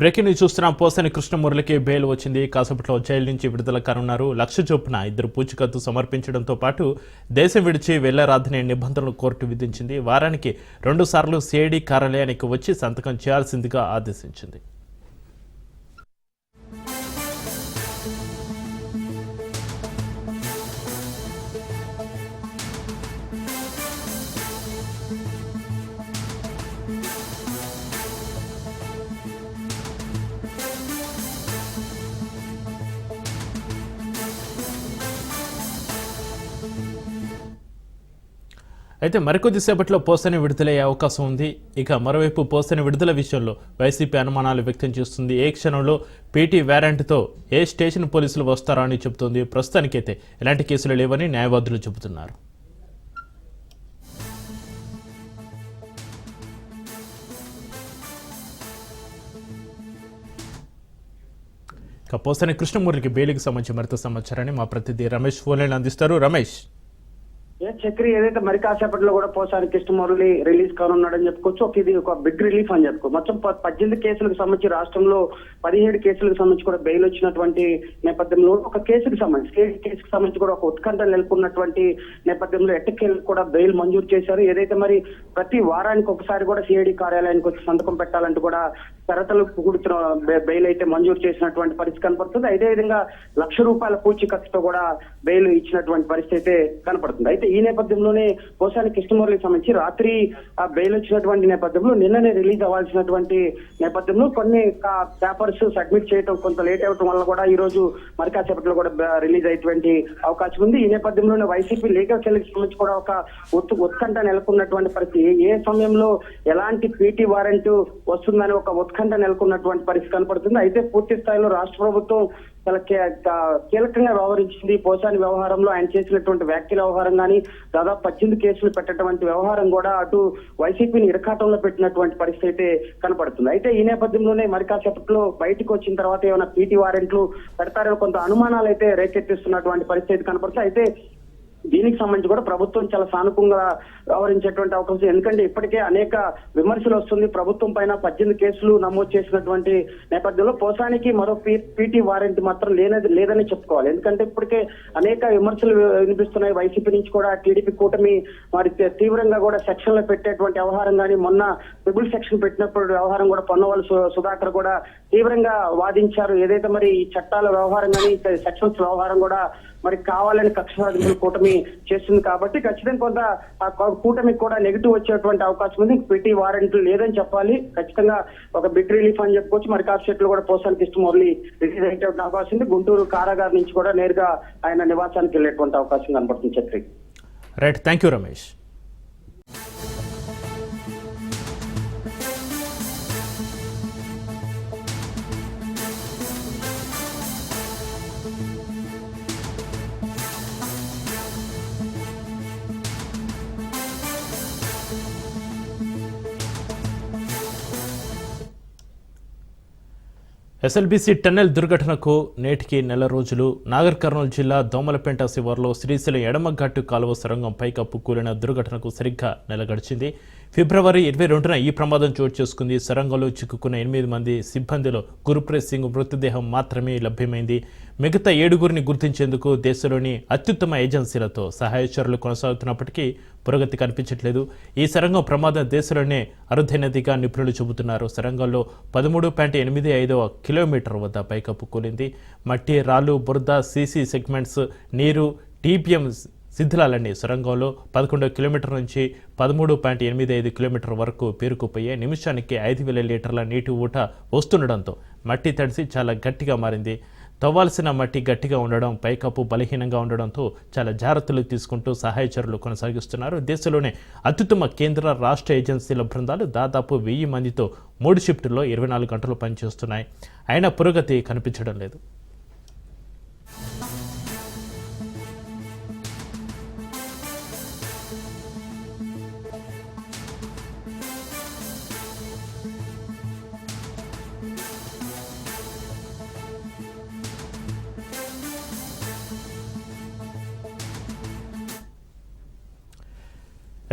Breaking news చూస్తున్నాం. పోసని కృష్ణమురళికి bail వచ్చింది. కాసేపట్లో జైలు నుంచి విడుదల కానున్నారు. లక్ష చొప్పున ఇద్దరు పూచికత్తు సమర్పించడంతో పాటు దేశం విడిచి వెళ్ళరాదనే నిబంధనలు కోర్టు విధించింది. వారానికి రెండుసార్లు సిఐడి కార్యాలయానికి వచ్చి సంతకం చేయాల్సిందిగా ఆదేశించింది. అయితే మరికొద్దిసేపట్లో పోస్తని విడుదలయ్యే అవకాశం ఉంది. ఇక మరోవైపు పోస్తని విడుదల విషయంలో వైసీపీ అనుమానాలు వ్యక్తం చేస్తుంది. ఏ క్షణంలో పీటీ వ్యారెంట్తో ఏ స్టేషన్ పోలీసులు వస్తారా అని చెబుతోంది. ప్రస్తుతానికైతే ఎలాంటి కేసులు లేవని న్యాయవాదులు చెబుతున్నారు. ఇక పోసని కృష్ణమూర్తికి బెయిల్కి సంబంధించి మరింత సమాచారాన్ని మా ప్రతినిధి రమేష్ ఫోన్లైన్ అందిస్తారు. రమేష్. చక్రి ఏదైతే మరి కాసేపట్లో కూడా పోసారి కృష్ణమురళి రిలీజ్ కానున్నాడని చెప్పుకోవచ్చు. ఒక ఇది ఒక బిగ్ రిలీఫ్ అని చెప్పుకో. మొత్తం పద్దెనిమిది కేసులకు సంబంధించి రాష్ట్రంలో పదిహేడు కేసులకు సంబంధించి కూడా బెయిల్ వచ్చినటువంటి నేపథ్యంలో ఒక కేసుకు సంబంధించి కేసు కేసుకు సంబంధించి కూడా ఒక ఉత్కంఠ నెలకొన్నటువంటి నేపథ్యంలో ఎట్టకేలకు కూడా బెయిల్ మంజూరు చేశారు. ఏదైతే మరి ప్రతి వారానికి ఒకసారి కూడా సిఐడి కార్యాలయానికి వచ్చి సంతకం పెట్టాలంటూ కూడా షరతులు కూడుతున్న బెయిల్ అయితే మంజూరు చేసినటువంటి పరిస్థితి కనపడుతుంది. అదే విధంగా లక్ష రూపాయల పూచీకత్తుతో కూడా బెయిల్ ఇచ్చినటువంటి పరిస్థితి అయితే కనపడుతుంది. అయితే ఈ నేపథ్యంలోనే పోసాని కృష్ణమురళికి సంబంధించి రాత్రి ఆ బెయిల్ వచ్చినటువంటి నేపథ్యంలో నిన్ననే రిలీజ్ అవ్వాల్సినటువంటి నేపథ్యంలో కొన్ని పేపర్స్ సబ్మిట్ చేయడం కొంత లేట్ అవడం వల్ల కూడా ఈ రోజు మరి కాసేపట్లో కూడా రిలీజ్ అయ్యేటువంటి అవకాశం ఉంది. ఈ నేపథ్యంలోనే వైసీపీ లీగల్ సెల్కి సంబంధించి కూడా ఒక ఒత్తు ఉత్కంఠ నెలకొన్నటువంటి పరిస్థితి. ఏ సమయంలో ఎలాంటి పీటీ వారెంట్ వస్తుందని ఒక ఉత్కంఠ నెలకొన్నటువంటి పరిస్థితి కనపడుతుంది. అయితే పూర్తి స్థాయిలో రాష్ట్ర ప్రభుత్వం చాలా కీలకంగా వ్యవహరించింది. పోసాని వ్యవహారంలో ఆయన చేసినటువంటి వ్యాఖ్యల వ్యవహారం కానీ దాదాపు పద్దెనిమిది కేసులు పెట్టటువంటి వ్యవహారం కూడా అటు వైసీపీని ఇరకాటంలో పెట్టినటువంటి పరిస్థితి అయితే కనపడుతుంది. అయితే ఈ నేపథ్యంలోనే మరి కాసేపట్లో బయటకు వచ్చిన తర్వాత ఏమైనా పీటీ వారెంట్లు పెడతారో కొంత అనుమానాలు అయితే రేకెత్తిస్తున్నటువంటి పరిస్థితి కనపడుతుంది. అయితే దీనికి సంబంధించి కూడా ప్రభుత్వం చాలా సానుకూలంగా వ్యవహరించేటువంటి అవకాశం. ఎందుకంటే ఇప్పటికే అనేక విమర్శలు వస్తుంది. ప్రభుత్వం పైన పద్దెనిమిది కేసులు నమోదు చేసినటువంటి నేపథ్యంలో పోసానికి మరో పీటీ వారెంట్ మాత్రం లేనది లేదని చెప్పుకోవాలి. ఎందుకంటే ఇప్పటికే అనేక విమర్శలు వినిపిస్తున్నాయి. వైసీపీ నుంచి కూడా టీడీపీ కూటమి మరి తీవ్రంగా కూడా సెక్షన్లు పెట్టేటువంటి వ్యవహారం కానీ మొన్న ట్రిబుల్ సెక్షన్ పెట్టినప్పుడు వ్యవహారం కూడా పొన్నవాళ్ళు సుధాకర్ కూడా తీవ్రంగా వాదించారు. ఏదైతే మరి ఈ చట్టాల వ్యవహారం కానీ సెక్షన్స్ వ్యవహారం కూడా మరి కావాలని కక్ష సాధింపులు కూటమి చేస్తుంది కాబట్టి ఖచ్చితంగా కొంత కూటమి కూటమికి కూడా నెగిటివ్ వచ్చేటువంటి అవకాశం ఉంది. పెట్టి వారెంట్ లేదని చెప్పాలి. ఖచ్చితంగా ఒక బిగ్ రిలీఫ్ అని చెప్పుకోవచ్చు. మరి కాసేట్లు కూడా పోసానికి ఇష్టం మురళి రిలీజ్ అయ్యేటువంటి అవకాశం ఉంది. గుంటూరు కారాగారం నుంచి కూడా నేరుగా ఆయన నివాసానికి వెళ్ళేటువంటి అవకాశం కనబడుతుంది Chakri right thank you Ramesh SLBC tunnel దుర్ఘటనకు నేటికి నెల రోజులు. నాగర్ కర్నూలు జిల్లా దోమలపేంట శివార్లో శ్రీశైలం ఎడమగట్టు కాలువ సొరంగం పైకప్పు కూలిన దుర్ఘటనకు సరిగ్గా నెల గడిచింది. ఫిబ్రవరి ఇరవై రెండున ఈ ప్రమాదం చోటు చేసుకుంది. సొరంగంలో చిక్కుకున్న ఎనిమిది మంది సిబ్బందిలో గురుప్రీత్ సింగ్ మృతదేహం మాత్రమే లభ్యమైంది. మిగతా ఏడుగురిని గుర్తించేందుకు దేశంలోని అత్యుత్తమ ఏజెన్సీలతో సహాయ చర్యలు కొనసాగుతున్నప్పటికీ పురోగతి కనిపించట్లేదు. ఈ సొరంగం ప్రమాదం దేశంలోనే అరుదైనదిగా నిపుణులు చెబుతున్నారు. సొరంగంలో పదమూడు పాయింట్ ఎనిమిది ఐదవ కిలోమీటర్ వద్ద పైకప్పు కూలింది. మట్టి రాళ్ళు బురద సీసీ సెగ్మెంట్స్ నీరు టీపీఎం శిథిలాలన్నీ సొరంగంలో పదకొండు కిలోమీటర్ నుంచి పదమూడు పాయింట్ ఎనిమిది ఐదు కిలోమీటర్ వరకు పేరుకుపోయే నిమిషానికి ఐదు వేల లీటర్ల నీటి ఊట వస్తుండడంతో మట్టి తడిసి చాలా గట్టిగా మారింది. తవ్వాల్సిన మట్టి గట్టిగా ఉండడం పైకప్పు బలహీనంగా ఉండడంతో చాలా జాగ్రత్తలు తీసుకుంటూ సహాయ చర్యలు కొనసాగిస్తున్నారు. దేశంలోనే అత్యుత్తమ కేంద్ర రాష్ట్ర ఏజెన్సీల బృందాలు దాదాపు వెయ్యి మందితో మూడు షిఫ్టుల్లో ఇరవై నాలుగు గంటలు పనిచేస్తున్నాయి. అయినా పురోగతి కనిపించడం లేదు.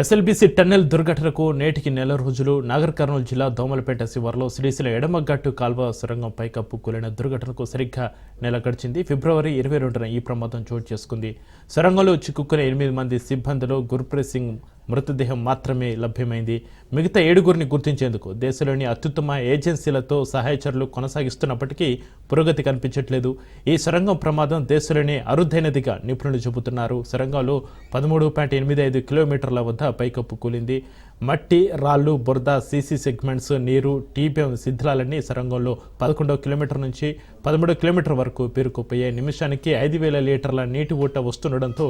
ఎస్ఎల్బీసీ టన్నెల్ దుర్ఘటనకు నేటికి నెల రోజులు నాగర్ కర్నూలు జిల్లా దోమలపేట శివార్లో శ్రీశైల ఎడమగట్టు కాల్వ సొరంగం పైకప్పు కూలిన దుర్ఘటనకు సరిగ్గా నెల గడిచింది. ఫిబ్రవరి ఇరవై రెండున ఈ ప్రమాదం చోటు చేసుకుంది. సొరంగంలో చిక్కుకున్న ఎనిమిది మంది సిబ్బందిలో గుర్ప్రీత్ సింగ్ మృతదేహం మాత్రమే లభ్యమైంది. మిగతా ఏడుగురిని గుర్తించేందుకు దేశంలోని అత్యుత్తమ ఏజెన్సీలతో సహాయ చర్యలు కొనసాగిస్తున్నప్పటికీ పురోగతి కనిపించట్లేదు. ఈ సొరంగం ప్రమాదం దేశంలోనే అరుదైనదిగా నిపుణులు చెబుతున్నారు. సొరంగంలో పదమూడు పాయింట్ ఎనిమిది ఐదు కిలోమీటర్ల వద్ద పైకప్పు కూలింది. మట్టి రాళ్ళు బురద సీసీ సెగ్మెంట్స్ నీరు టీపీఎం శిథిలాలన్నీ సొరంగంలో పదకొండో కిలోమీటర్ నుంచి పదమూడో కిలోమీటర్ వరకు పేరుకుపోయాయి. నిమిషానికి ఐదు వేల లీటర్ల నీటి ఊట వస్తుండడంతో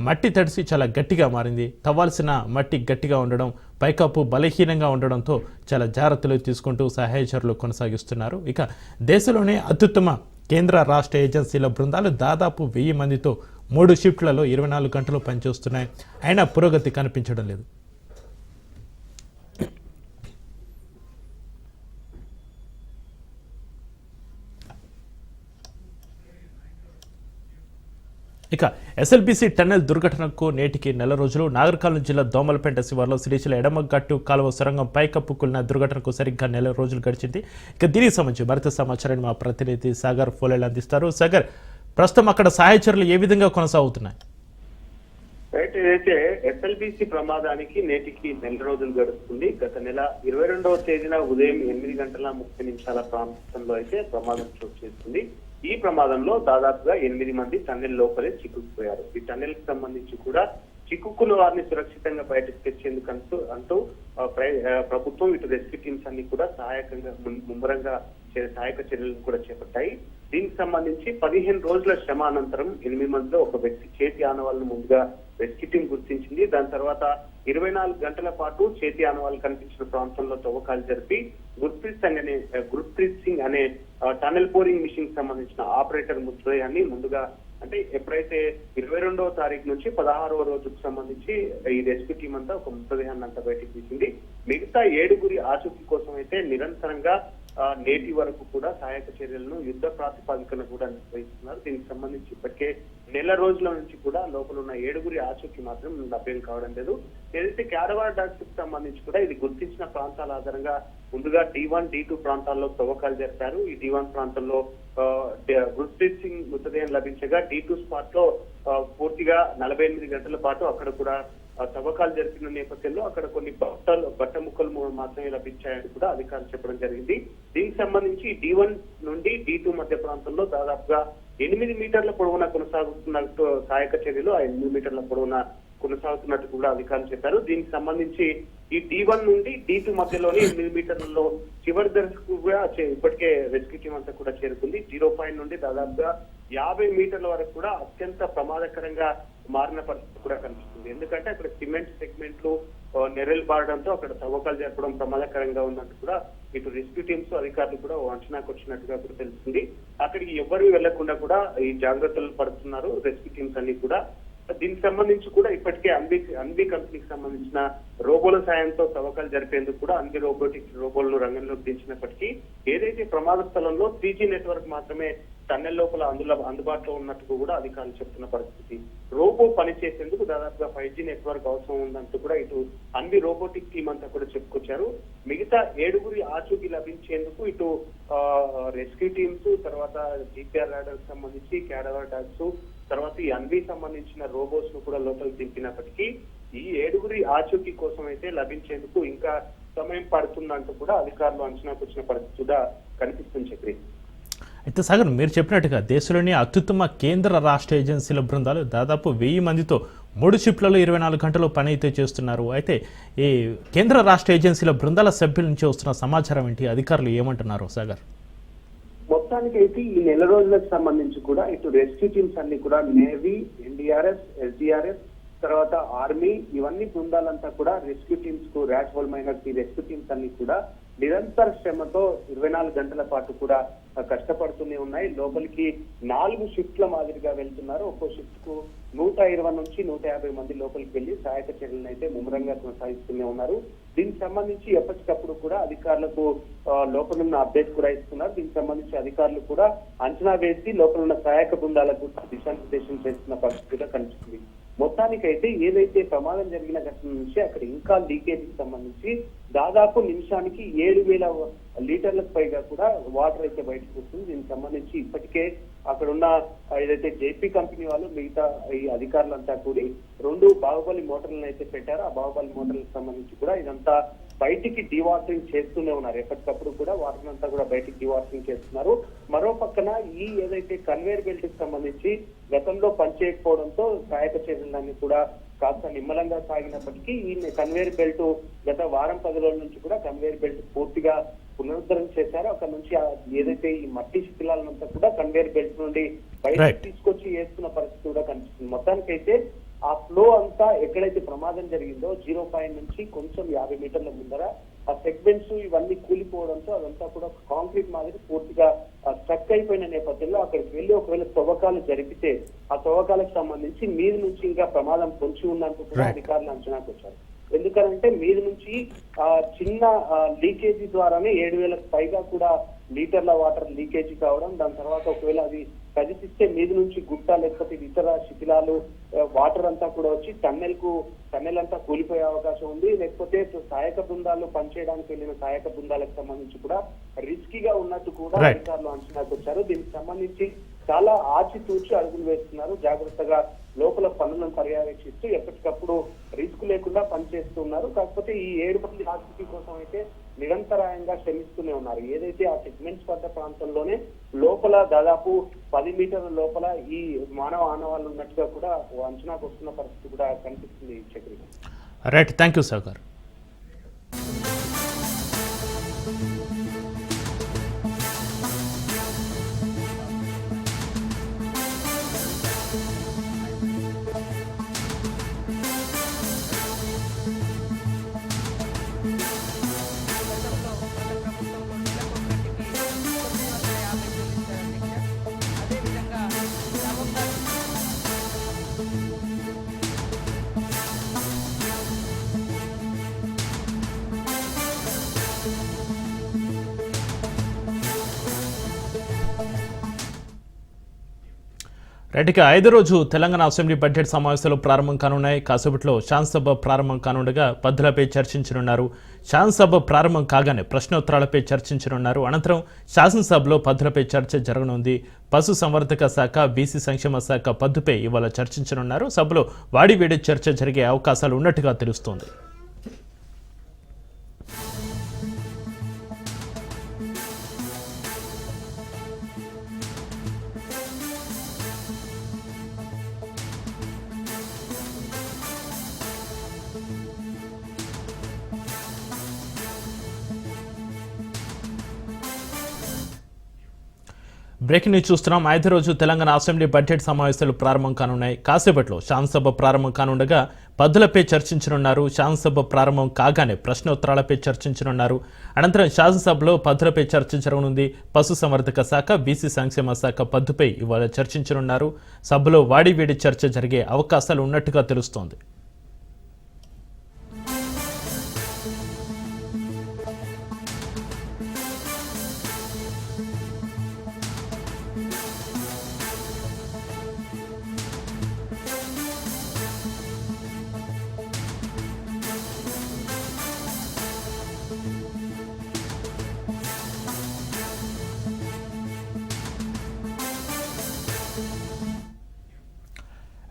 మట్టి తడిసి చాలా గట్టిగా మారింది. తవ్వాల్సిన మట్టి గట్టిగా ఉండడం పైకప్పు బలహీనంగా ఉండడంతో చాలా జాగ్రత్తలు తీసుకుంటూ సహాయ చర్యలు కొనసాగిస్తున్నారు. ఇక దేశంలోనే అత్యుత్తమ కేంద్ర రాష్ట్ర ఏజెన్సీల బృందాలు దాదాపు వెయ్యి మందితో మూడు షిఫ్ట్లలో ఇరవై నాలుగు గంటలు పనిచేస్తున్నాయి. అయినా పురోగతి కనిపించడం లేదు. ఇక ఎస్ఎల్బీసీ టన్నెల్ దుర్ఘటనకు నేటికి నెల రోజులు. నాగర్కర్నూలు జిల్లా దోమలపేట శివార్లో శ్రీశైల ఎడమగట్టు కాలువ సొరంగం పైకప్పు కూలిన దుర్ఘటనకు సరిగ్గా నెల రోజులు గడిచింది. ఇక దీనికి సంబంధించి మరింత సమాచారాన్ని మా ప్రతినిధి సాగర్ ఫోలేలు అందిస్తారు. సాగర్ ప్రస్తుతం అక్కడ సహాయ చర్యలు ఏ విధంగా కొనసాగుతున్నాయి? రైట్ ఏదైతే ఎస్ఎల్బిసి ప్రమాదానికి నేటికి నెల రోజులు గడుస్తుంది. గత నెల ఇరవై రెండవ తేదీన ఉదయం ఎనిమిది గంటల ముప్పై నిమిషాల ప్రాంతంలో అయితే ప్రమాదం చోటు చేసుకుంది. ఈ ప్రమాదంలో దాదాపుగా ఎనిమిది మంది టన్నెల్ లోపలే చిక్కుకుపోయారు. ఈ టన్నెల్కి సంబంధించి కూడా చిక్కుకున్న వారిని సురక్షితంగా బయటకు తెచ్చేందుకు అంటూ అంటూ ప్రై- ప్రభుత్వం ఇటు రెస్క్యూ టీమ్స్ అన్ని కూడా సహాయకంగా ముం- ముమ్మరంగా చే- సహాయక చర్యలను కూడా చేపట్టాయి. దీనికి సంబంధించి పదిహేను రోజుల శ్రమ అనంతరం ఎనిమిది మందిలో ఒక వ్యక్తి చేతి ఆనవాళ్ళను ముందుగా రెస్క్యూ టీం గుర్తించింది. దాని తర్వాత ఇరవై నాలుగు గంటల పాటు చేతి ఆనవాళ్ళు కనిపించిన ప్రాంతంలో తవ్వకాలు జరిపి గుర్ప్రీత్ సింగ్ అనే గుర్ప్రీత్ సింగ్ అనే టనల్ పోరింగ్ మిషన్ సంబంధించిన ఆపరేటర్ ముద్రయాన్ని ముందుగా అంటే ఎప్పుడైతే ఇరవై రెండవ తారీఖు నుంచి పదహారవ రోజుకు సంబంధించి ఈ రెస్క్యూ టీం అంతా ఒక మృతదేహాన్ని అంతా బయటకు తీసింది. మిగతా ఏడుగురి ఆచూకీ కోసం అయితే నిరంతరంగా నేటి వరకు కూడా సహాయక చర్యలను యుద్ధ ప్రాతిపాదికన కూడా నిర్వహిస్తున్నారు. దీనికి సంబంధించి ఇప్పటికే నెల రోజుల నుంచి కూడా లోపల ఉన్న ఏడుగురి ఆచూకీ మాత్రం లభ్యం కావడం లేదు. ఏదైతే క్యారవార్ డాక్టర్ సంబంధించి కూడా ఇది గుర్తించిన ప్రాంతాల ఆధారంగా ముందుగా డి వన్ డి టూ ప్రాంతాల్లో తవ్వకాలు జరిపారు ఈ డి వన్ ప్రాంతంలో ఆ, గుర్ప్రీత్ సింగ్ మృతదేహం లభించగా డి టూ స్పాట్లో పూర్తిగా నలభై ఎనిమిది గంటల పాటు అక్కడ కూడా తవ్వకాలు జరిపిన నేపథ్యంలో అక్కడ కొన్ని బట్టలు బట్ట ముక్కలు మాత్రమే లభించాయని కూడా అధికారులు చెప్పడం జరిగింది. దీనికి సంబంధించి డి వన్ నుండి డి టూ మధ్య ప్రాంతంలో దాదాపుగా ఎనిమిది మీటర్ల పొడవున కొనసాగుతున్నట్టు సహాయక చర్యలు ఆ ఎనిమిది మీటర్ల పొడవున కొనసాగుతున్నట్టు కూడా అధికారులు చెప్పారు. దీనికి సంబంధించి ఈ డి వన్ నుండి డి టూ మధ్యలోనే ఎనిమిది మీటర్లలో చివరి దశకు కూడా చే- ఇప్పటికే రెస్క్యూ టీం అంతా కూడా చేరుకుంది. జీరో పాయింట్ నుండి దాదాపుగా యాభై మీటర్ల వరకు కూడా అత్యంత ప్రమాదకరంగా మారిన పరిస్థితి కూడా కనిపిస్తుంది. ఎందుకంటే అక్కడ సిమెంట్ సెగ్మెంట్లు ఆ, పారడంతో అక్కడ తవ్వకాలు జరపడం ప్రమాదకరంగా ఉన్నట్టు కూడా ఇటు రెస్క్యూ టీమ్స్ అధికారులు కూడా అంచనాకు వచ్చినట్టుగా కూడా తెలుస్తుంది. అక్కడికి ఎవరు వెళ్ళకుండా కూడా ఈ జాగ్రత్తలు పడుతున్నారు రెస్క్యూ టీమ్స్ అన్ని కూడా. దీనికి సంబంధించి కూడా ఇప్పటికే అన్వి అన్వి కంపెనీకి సంబంధించిన రోబోల సాయంతో తవ్వకాలు జరిపేందుకు కూడా అన్ని రోబోటిక్ రోబోలను రంగంలోకి దించినప్పటికీ ఏదైతే ప్రమాద స్థలంలో త్రీ నెట్వర్క్ మాత్రమే టన్నెల్ లోపల అందులో అందుబాటులో ఉన్నట్టు కూడా అధికారులు చెప్తున్న పరిస్థితి. రోబో పనిచేసేందుకు దాదాపుగా ఫైవ్ జీ నెట్వర్క్ అవసరం ఉందంటూ కూడా ఇటు అన్ని రోబోటిక్ టీం అంతా కూడా చెప్పుకొచ్చారు. మిగతా ఏడుగురి ఆచూకీ లభించేందుకు ఇటు రెస్క్యూ టీమ్స్ తర్వాత జీపీఆర్ రాడర్ సంబంధించి క్యాడవర్ డాగ్స్ తర్వాత ఈ అన్వి సంబంధించిన రోబోట్స్ను కూడా లోపలికి దింపినప్పటికీ ఈ ఏడుగురి ఆచూకీ కోసం అయితే లభించేందుకు ఇంకా సమయం పడుతుందంటూ కూడా అధికారులు అంచనాకు వచ్చిన పరిస్థితి కూడా కనిపిస్తుంది చక్రి. అయితే సాగర్ మీరు చెప్పినట్టుగా దేశంలోని అత్యుత్తమ కేంద్ర రాష్ట్ర ఏజెన్సీల బృందాలు దాదాపు వెయ్యి మందితో మూడు షిఫ్ట్లలో ఇరవై నాలుగు గంటలు పని అయితే చేస్తున్నారు. అయితే ఈ కేంద్ర రాష్ట్ర ఏజెన్సీల బృందాల సభ్యుల నుంచి వస్తున్న సమాచారం ఏంటి? అధికారులు ఏమంటున్నారు సాగర్? మొత్తానికి అయితే ఈ నెల రోజులకు సంబంధించి కూడా ఇటు రెస్క్యూ టీమ్స్ అన్ని కూడా నేవీ ఎన్డీఆర్ఎఫ్ ఎస్డీఆర్ఎఫ్ తర్వాత ఆర్మీ ఇవన్నీ బృందాలంతా కూడా rescue టీమ్స్కు rat hole miners rescue teams అన్ని కూడా నిరంతర శ్రమతో ఇరవై నాలుగు గంటల పాటు కూడా కష్టపడుతూనే ఉన్నాయి. లోపలికి నాలుగు షిఫ్ట్ల మాదిరిగా వెళ్తున్నారు. ఒక్కో షిఫ్ట్కు నూట ఇరవై నుంచి నూట యాభై మంది లోపలికి వెళ్ళి సహాయక చర్యలను అయితే ముమ్మరంగా కొనసాగిస్తూనే ఉన్నారు. దీనికి సంబంధించి ఎప్పటికప్పుడు కూడా అధికారులకు లోపల ఉన్న అప్డేట్ కూడా ఇస్తున్నారు. దీనికి సంబంధించి అధికారులు కూడా అంచనా వేసి లోపల ఉన్న సహాయక బృందాలకు దిశానిర్దేశం చేస్తున్న పరిస్థితిగా కనిపిస్తుంది. మొత్తానికైతే ఏదైతే ప్రమాదం జరిగిన ఘటన నుంచి అక్కడ ఇంకా లీకేజీకి సంబంధించి దాదాపు నిమిషానికి ఏడు వేల లీటర్లకు పైగా కూడా వాటర్ అయితే బయటకు వస్తుంది. దీనికి సంబంధించి ఇప్పటికే అక్కడ ఉన్న ఏదైతే జేపీ కంపెనీ వాళ్ళు మిగతా ఈ అధికారులంతా కూడి రెండు బాహుబలి మోటార్లను అయితే పెట్టారు. ఆ బాహుబలి మోటార్లకు సంబంధించి కూడా ఇదంతా బయటికి డివాటరింగ్ చేస్తూనే ఉన్నారు. ఎప్పటికప్పుడు కూడా వాటర్ అంతా కూడా బయటికి డివాటరింగ్ చేస్తున్నారు. మరో పక్కన ఈ ఏదైతే కన్వేర్ బెల్ట్కి సంబంధించి గతంలో పనిచేయకపోవడంతో సహాయక చర్యలన్నీ కూడా కాస్త నిమ్మలంగా సాగినప్పటికీ ఈ కన్వేర్ బెల్ట్ గత వారం పది రోజుల నుంచి కూడా కన్వేర్ బెల్ట్ పూర్తిగా పునరుద్ధరణ చేశారు. అక్కడ నుంచి ఏదైతే ఈ మట్టి శిథిలాలంతా కూడా కన్వేర్ బెల్ట్ నుండి బయటకు Right. తీసుకొచ్చి వేస్తున్న పరిస్థితి కూడా కనిపిస్తుంది. మొత్తానికైతే ఆ ఫ్లో అంతా ఎక్కడైతే ప్రమాదం జరిగిందో జీరో పాయింట్ నుంచి కొంచెం యాభై మీటర్ల ముందర ఆ సెగ్మెంట్స్ ఇవన్నీ కూలిపోవడంతో అదంతా కూడా కాంక్రీట్ మాదిరి పూర్తిగా స్ట్రక్ అయిపోయిన నేపథ్యంలో అక్కడికి వెళ్ళి ఒకవేళ తవ్వకాలు జరిపితే ఆ తవ్వకాలకు సంబంధించి మీది నుంచి ఇంకా ప్రమాదం పొంచి ఉన్నట్టు కూడా. అధికారులు అంచనాకు వచ్చారు ఎందుకంటే మీది నుంచి ఆ చిన్న లీకేజీ ద్వారానే ఏడు వేలకు పైగా కూడా లీటర్ల వాటర్ లీకేజీ కావడం దాని తర్వాత ఒకవేళ అది కదిపిస్తే మీది నుంచి గుట్ట లేకపోతే ఇతర శిథిలాలు వాటర్ అంతా కూడా వచ్చి టన్నెల్కు టన్నెల్ అంతా కూలిపోయే అవకాశం ఉంది. లేకపోతే సహాయక బృందాలు పనిచేయడానికి వెళ్ళిన సహాయక బృందాలకు సంబంధించి కూడా రిస్కీగా ఉన్నట్టు కూడా. అధికారులు అంచనాకు వచ్చారు. దీనికి సంబంధించి చాలా ఆచితూచి అడుగులు వేస్తున్నారు. జాగ్రత్తగా లోపల పనులను పర్యవేక్షిస్తూ ఎప్పటికప్పుడు రిస్క్ లేకుండా పనిచేస్తున్నారు కాకపోతే ఈ ఏడు మంది ఆచూకీ కోసం అయితే నిరంతరాయంగా శ్రమిస్తూనే ఉన్నారు. ఏదైతే ఆ సెగ్మెంట్స్ వద్ద ప్రాంతంలోనే లోపల దాదాపు పది మీటర్ల లోపల ఈ మానవ ఆనవాళ్ళు ఉన్నట్టుగా కూడా అంచనాకు వస్తున్న పరిస్థితి కూడా కనిపిస్తుంది Chakri right thank you sir right ఇక ఐదో రోజు తెలంగాణ అసెంబ్లీ బడ్జెట్ సమావేశాలు ప్రారంభం కానున్నాయి. కాసేపట్లో శాసనసభ ప్రారంభం కానుండగా పద్ధతులపై చర్చించనున్నారు. శాసనసభ ప్రారంభం కాగానే ప్రశ్నోత్తరాలపై చర్చించనున్నారు. అనంతరం శాసనసభలో పద్ధతులపై చర్చ జరగనుంది. పశు సంవర్ధక శాఖ బీసీ సంక్షేమ శాఖ పద్దుపై ఇవాళ చర్చించనున్నారు. సభలో వాడివేడి చర్చ జరిగే అవకాశాలు ఉన్నట్టుగా తెలుస్తోంది. బ్రేకింగ్ న్యూస్ చూస్తున్నాం. ఐదు రోజు తెలంగాణ అసెంబ్లీ బడ్జెట్ సమావేశాలు ప్రారంభం కానున్నాయి. కాసేపట్లో శాసనసభ ప్రారంభం కానుండగా పద్దులపై చర్చించనున్నారు. శాసనసభ ప్రారంభం కాగానే ప్రశ్నోత్తరాలపై చర్చించనున్నారు. అనంతరం శాసనసభలో పద్దులపై చర్చ జరగనుంది పశు సంవర్ధక శాఖ బీసీ సంక్షేమ శాఖ పద్దుపై ఇవాళ చర్చించనున్నారు. సభలో వాడివేడి చర్చ జరిగే అవకాశాలు ఉన్నట్టుగా తెలుస్తోంది.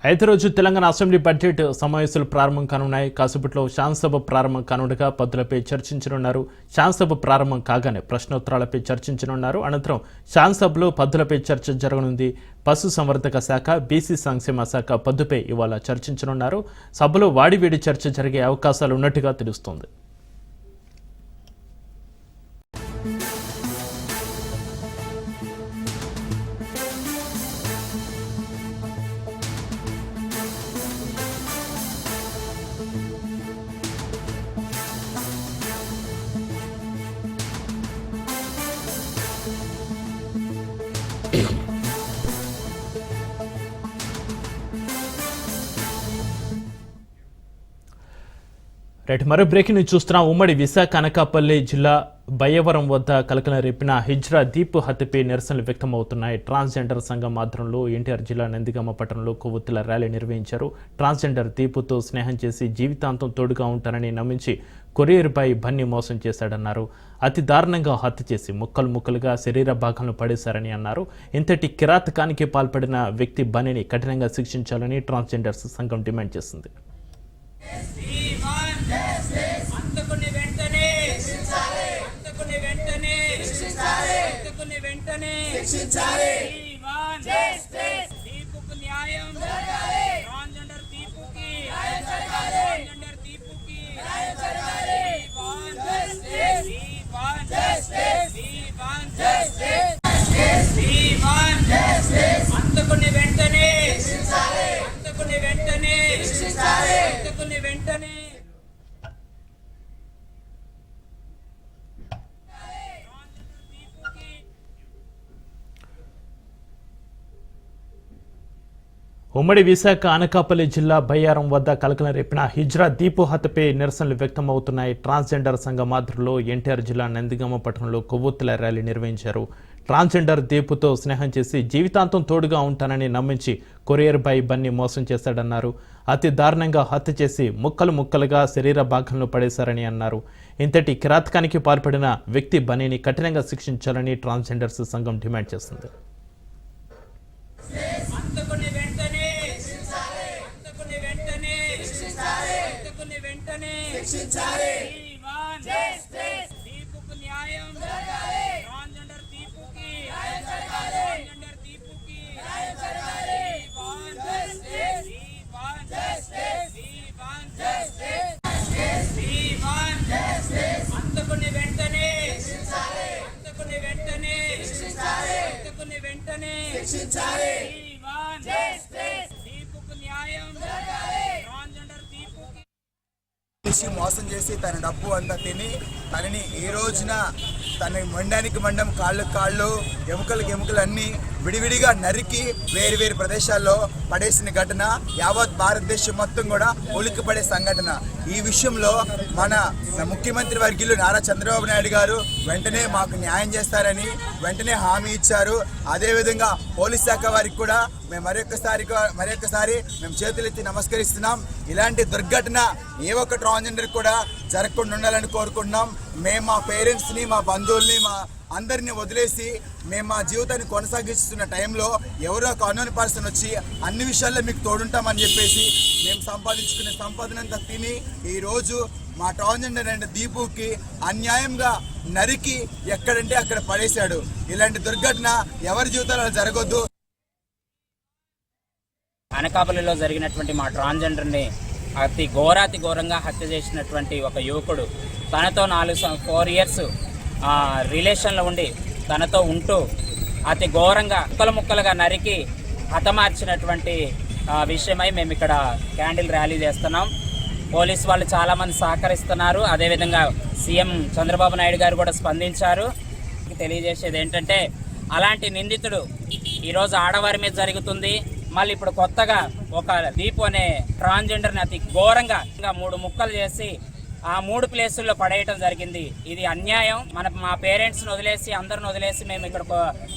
అయితే రోజు తెలంగాణ అసెంబ్లీ బడ్జెట్ సమావేశాలు ప్రారంభం కానున్నాయి. కాసేపట్లో శాసనసభ ప్రారంభం కానుండగా పద్దులపై చర్చించనున్నారు. శాసనసభ ప్రారంభం కాగానే ప్రశ్నోత్తరాలపై చర్చించనున్నారు. అనంతరం శాసనసభలో పద్దులపై చర్చ జరగనుంది. పశు సంవర్ధక శాఖ బీసీ సంక్షేమ శాఖ పద్దుపై ఇవాళ చర్చించనున్నారు. సభలో వాడివేడి చర్చ జరిగే అవకాశాలు ఉన్నట్టుగా తెలుస్తోంది. రైట్ మరో బ్రేకింగ్ న్యూస్ చూస్తున్నాం. ఉమ్మడి విశాఖ అనకాపల్లి జిల్లా బయ్యవరం వద్ద కలకల రేపిన హిజ్రా దీప్ హత్యపై నిరసనలు వ్యక్తమవుతున్నాయి. ట్రాన్స్జెండర్ సంఘం ఆధ్వర్యంలో ఎన్టీఆర్ జిల్లా నందిగామ పట్టణంలో కొవ్వొత్తుల ర్యాలీ నిర్వహించారు. ట్రాన్స్జెండర్ దీపుతో స్నేహం చేసి జీవితాంతం తోడుగా ఉంటారని నమ్మించి కొరియర్పై బన్ని మోసం చేశాడన్నారు. అతి దారుణంగా హత్య చేసి ముక్కలు ముక్కలుగా శరీర భాగాలను పడేశారని అన్నారు. ఇంతటి కిరాతకానికి పాల్పడిన వ్యక్తి బన్నిని కఠినంగా శిక్షించాలని ట్రాన్స్జెండర్స్ సంఘం డిమాండ్ చేసింది. న్యాయం. అంతకుని వెంటనే. అంతకుని వెంటనే. అంతకుని వెంటనే. ఉమ్మడి విశాఖ అనకాపల్లి జిల్లా బయ్యారం వద్ద కలకలం రేపిన హిజ్రా దీపు హత్యపై నిరసనలు వ్యక్తమవుతున్నాయి. ట్రాన్స్జెండర్ సంఘం ఆధ్వర్యంలో ఎన్టీఆర్ జిల్లా నందిగామ పట్టణంలో కొవ్వొత్తుల ర్యాలీ నిర్వహించారు. ట్రాన్స్జెండర్ దీపుతో స్నేహం చేసి జీవితాంతం తోడుగా ఉంటానని నమ్మించి కొరియర్ బాయ్ బన్ని మోసం చేశాడన్నారు. అతి దారుణంగా హత్య చేసి ముక్కలు ముక్కలుగా శరీర భాగంలో పడేశారని అన్నారు. ఇంతటి కిరాతకానికి పాల్పడిన వ్యక్తి బన్నీని కఠినంగా శిక్షించాలని ట్రాన్స్జెండర్స్ సంఘం డిమాండ్ చేస్తుంది. అంతకుని వెంటనే ఈవాన్ దీపుకు న్యాయం. దీపుకి. ట్రాన్స్జెండర్ దీపుకి. ఈవాన్ ఈవాన్ అంతకుని వెంటనే అంతకుని వెంటనే అంతకుని వెంటనే దీపుకు న్యాయం ట్రాన్స్జెండర్ దీపుకి చెప్పేసి మోసం చేసి తన డబ్బు అంతా తిని తనని ఈ రోజున తన మండానికి మండం కాళ్ళకు కాళ్ళు ఎముకలకు ఎముకలు అన్నీ విడివిడిగా నరికి వేరు వేరు ప్రదేశాల్లో పడేసిన ఘటన యావత్ భారతదేశం మొత్తం కూడా ఉలిక్కి పడే సంఘటన. ఈ విషయంలో మన ముఖ్యమంత్రి వర్గీయులు నారా చంద్రబాబు నాయుడు గారు వెంటనే మాకు న్యాయం చేస్తారని వెంటనే హామీ ఇచ్చారు. అదేవిధంగా పోలీస్ శాఖ వారికి కూడా మేము మరొకసారి మరొకసారి మేము చేతులెత్తి నమస్కరిస్తున్నాం. ఇలాంటి దుర్ఘటన ఏ ఒక్క ట్రాన్జెండర్ కూడా జరగకుండా ఉండాలని కోరుకుంటున్నాం. మేము మా పేరెంట్స్ని మా బంధువుల్ని మా అందరిని వదిలేసి మేము మా జీవితాన్ని కొనసాగిస్తున్న టైంలో ఎవరో ఒక అన్నోని పర్సన్ వచ్చి అన్ని విషయాల్లో మీకు తోడుంటామని చెప్పేసి మేము సంపాదించుకునే సంపాదనంతా తిని ఈరోజు మా ట్రాన్స్జెండర్ అండ్ దీపుకి అన్యాయంగా నరికి ఎక్కడంటే అక్కడ పడేశాడు. ఇలాంటి దుర్ఘటన ఎవరి జీవితాల్లో జరగొద్దు. అనకాపల్లిలో జరిగినటువంటి మా ట్రాన్స్జెండర్ని అతి ఘోరాతి ఘోరంగా హత్య చేసినటువంటి ఒక యువకుడు. తనతో నాలుగు ఫోర్ ఇయర్స్ రిలేషన్లో ఉండి తనతో ఉంటూ అతి ఘోరంగా ముక్కలు ముక్కలుగా నరికి హతమార్చినటువంటి విషయమై మేము ఇక్కడ క్యాండిల్ ర్యాలీ చేస్తున్నాం. పోలీస్ వాళ్ళు చాలామంది సహకరిస్తున్నారు. అదేవిధంగా సీఎం చంద్రబాబు నాయుడు గారు కూడా స్పందించారు. తెలియజేసేది ఏంటంటే అలాంటి నిందితుడు ఈరోజు ఆడవారి మీద జరుగుతుంది. మళ్ళీ ఇప్పుడు కొత్తగా ఒక దీపు అనే ట్రాన్స్జెండర్ని అతి ఘోరంగా ఇంకా మూడు ముక్కలు చేసి ఆ మూడు ప్లేసుల్లో పడేయటం జరిగింది. ఇది అన్యాయం. మన మా పేరెంట్స్ని వదిలేసి అందరిని వదిలేసి మేము ఇక్కడ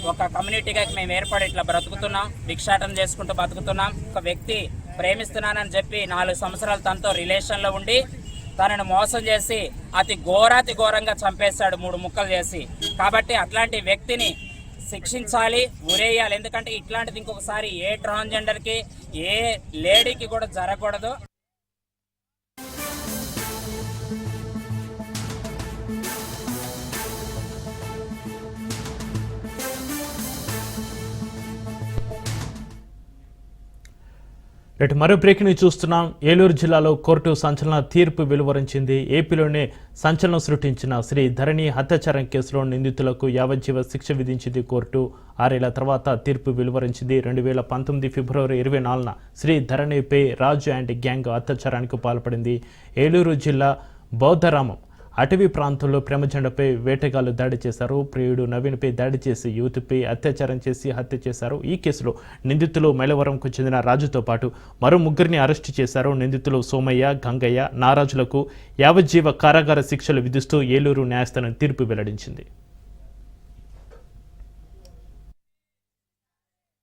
ఒక- కమ్యూనిటీగా మేము ఏర్పడి ఇట్లా బ్రతుకుతున్నాం. భిక్షాటం చేసుకుంటూ బతుకుతున్నాం. ఒక వ్యక్తి ప్రేమిస్తున్నానని చెప్పి నాలుగు సంవత్సరాలు తనతో రిలేషన్లో ఉండి తనను మోసం చేసి అతి ఘోరాతి ఘోరంగా చంపేశాడు మూడు ముక్కలు చేసి. కాబట్టి అట్లాంటి వ్యక్తిని శిక్షించాలి ఉరేయాలి. ఎందుకంటే ఇట్లాంటిది ఇంకొకసారి ఏ ట్రాన్స్జెండర్కి ఏ లేడీకి కూడా జరగకూడదు. ఇటు మరో బ్రేక్ని చూస్తున్నాం. ఏలూరు జిల్లాలో కోర్టు సంచలన తీర్పు వెలువరించింది. ఏపీలోనే సంచలనం సృష్టించిన శ్రీ ధరణి హత్యాచారం కేసులో నిందితులకు యావజ్జీవ శిక్ష విధించింది కోర్టు. ఆరేళ్ళ తర్వాత తీర్పు వెలువరించింది. రెండు వేల పంతొమ్మిది ఫిబ్రవరి ఇరవై నాలుగున శ్రీ ధరణిపై రాజు అండ్ గ్యాంగ్ అత్యాచారానికి పాల్పడింది. ఏలూరు జిల్లా బౌద్ధరామం అటవీ ప్రాంతంలో ప్రేమజెండపై వేటగాళ్ళు దాడి చేశారు. ప్రియుడు నవీన్పై దాడి చేసి యువతిపై అత్యాచారం చేసి హత్య చేశారు. ఈ కేసులో నిందితులు మైలవరంకు చెందిన రాజుతో పాటు మరో ముగ్గురిని అరెస్టు చేశారు. నిందితులు సోమయ్య గంగయ్య నారాజులకు యావజ్జీవ కారాగార శిక్షలు విధిస్తూ ఏలూరు న్యాయస్థానం తీర్పు వెల్లడించింది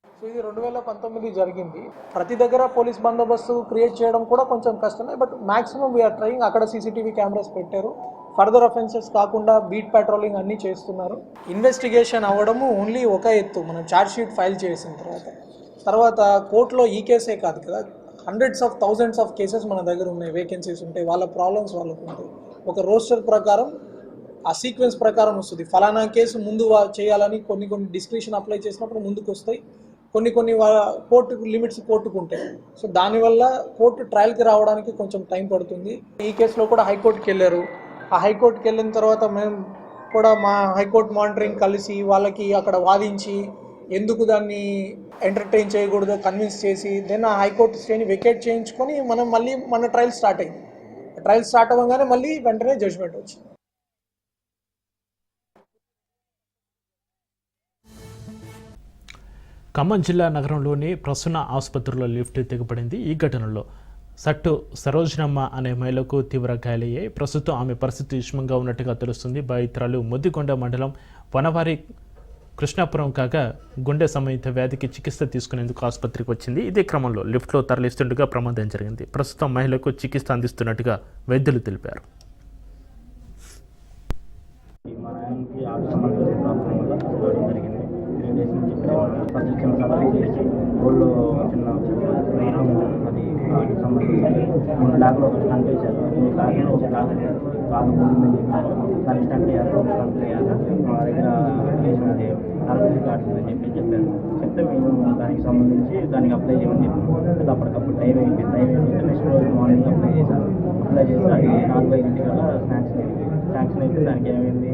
సో ఇది రెండు వేల పంతొమ్మిది జరిగింది. ప్రతి దగ్గర పోలీస్ బందోబస్తు క్రియేట్ చేయడం కూడా కొంచెం కష్టమే but maximum we are trying అక్కడ సీసీటీవీ కెమెరాస్ పెట్టారు. ఫర్దర్ అఫెన్సెస్ కాకుండా బీట్ పెట్రోలింగ్ అన్నీ చేస్తున్నారు. ఇన్వెస్టిగేషన్ అవ్వడము ఓన్లీ ఒక ఎత్తు మనం ఛార్జ్ షీట్ ఫైల్ చేసిన తర్వాత. తర్వాత కోర్టులో ఈ కేసే కాదు కదా hundreds of thousands of cases మన దగ్గర ఉన్నాయి వేకెన్సీస్ ఉంటాయి వాళ్ళ ప్రాబ్లమ్స్ వాళ్ళకు ఉంటాయి. ఒక రోస్టర్ ప్రకారం ఆ సీక్వెన్స్ ప్రకారం వస్తుంది. ఫలానా కేసు ముందు చేయాలని కొన్ని కొన్ని డిస్క్రిప్షన్ అప్లై చేసినప్పుడు ముందుకు వస్తాయి కొన్ని కొన్ని కోర్టు లిమిట్స్ కోర్టుకు ఉంటాయి సో దానివల్ల కోర్టు ట్రయల్కి రావడానికి కొంచెం టైం పడుతుంది. ఈ కేసులో కూడా హైకోర్టుకి వెళ్ళారు. ఆ హైకోర్టుకి వెళ్ళిన తర్వాత మేము కూడా మా హైకోర్టు మానిటరింగ్ కలిసి వాళ్ళకి అక్కడ వాదించి ఎందుకు దాన్ని ఎంటర్టైన్ చేయకూడదో కన్విన్స్ చేసి దెన్ ఆ హైకోర్టు స్టేని వెకేట్ చేయించుకొని మనం మళ్ళీ మన ట్రయల్ స్టార్ట్ అయింది. ట్రయల్ స్టార్ట్ అవ్వగానే మళ్ళీ వెంటనే జడ్జ్మెంట్ వచ్చింది. ఖమ్మం జిల్లా నగరంలోని ప్రసన్న ఆసుపత్రిలో లిఫ్ట్ తెగపడింది ఈ ఘటనలో సట్టు సరోజనమ్మ అనే మహిళకు తీవ్ర గాయాలయ్యాయి. ప్రస్తుతం ఆమె పరిస్థితి విషమంగా ఉన్నట్టుగా తెలుస్తుంది. బాధితురాలు ముద్దికొండ మండలం వనవారి కృష్ణాపురం కాగా గుండె సంబంధిత వ్యాధికి చికిత్స తీసుకునేందుకు ఆసుపత్రికి వచ్చింది. ఇదే క్రమంలో లిఫ్ట్లో తరలిస్తుండగా ప్రమాదం జరిగింది. ప్రస్తుతం మహిళకు చికిత్స అందిస్తున్నట్టుగా వైద్యులు తెలిపారు మా నాయనకి ఆటోమేటిక్ ప్రాబ్లం వల్ల రావడం జరిగింది త్రీ డేస్ నుంచి ఇక్కడే చిన్న సర్జరీ చేసి గోల్లో చిన్న వేయడం అది వాటికి సంబంధించి మన ల్యాబ్లో ఒక స్టంట్ వేశారు ఈ ల్యాబ్లో ఒక ల్యాబ్ బాగా పోతుందని చెప్పారు దానికి స్టంట్ వేయాలి స్టంట్ వేయాలి మా దగ్గర వేసినది అరవై కార్డ్స్ ఉందని చెప్పి చెప్పాను చెప్తే మేము దానికి సంబంధించి దానికి అప్లై చేయమని చెప్పాము అప్పటికప్పుడు టైం అయింది టైం అయిపోతే నెక్స్ట్ రోజు మార్నింగ్ అప్లై చేశాను అప్లై చేసి అది నాలుగు ఐదింటి కల్లా శాంక్షన్ అయింది శాంక్షన్ అయితే దానికి ఏమైంది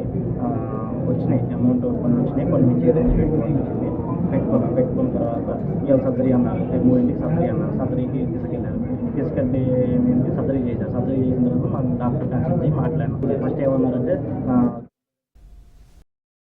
వచ్చినాయి అమౌంట్ కొన్ని వచ్చినాయి కొన్ని మించి చేతి నుంచి వచ్చింది పెట్టుకున్నాం పెట్టుకున్న తర్వాత ఇవాళ సర్జరీ అన్నారు రేపు మూడింటికి సర్జరీ అన్నారు సర్జరీకి తీసుకెళ్ళారు తీసుకెళ్ళి మేము సర్జరీ చేశారు సర్జరీ చేసిన తర్వాత మా డాక్టర్ కన్సల్ట్ చేసి మాట్లాడాను. ఫస్ట్ ఏమన్నారంటే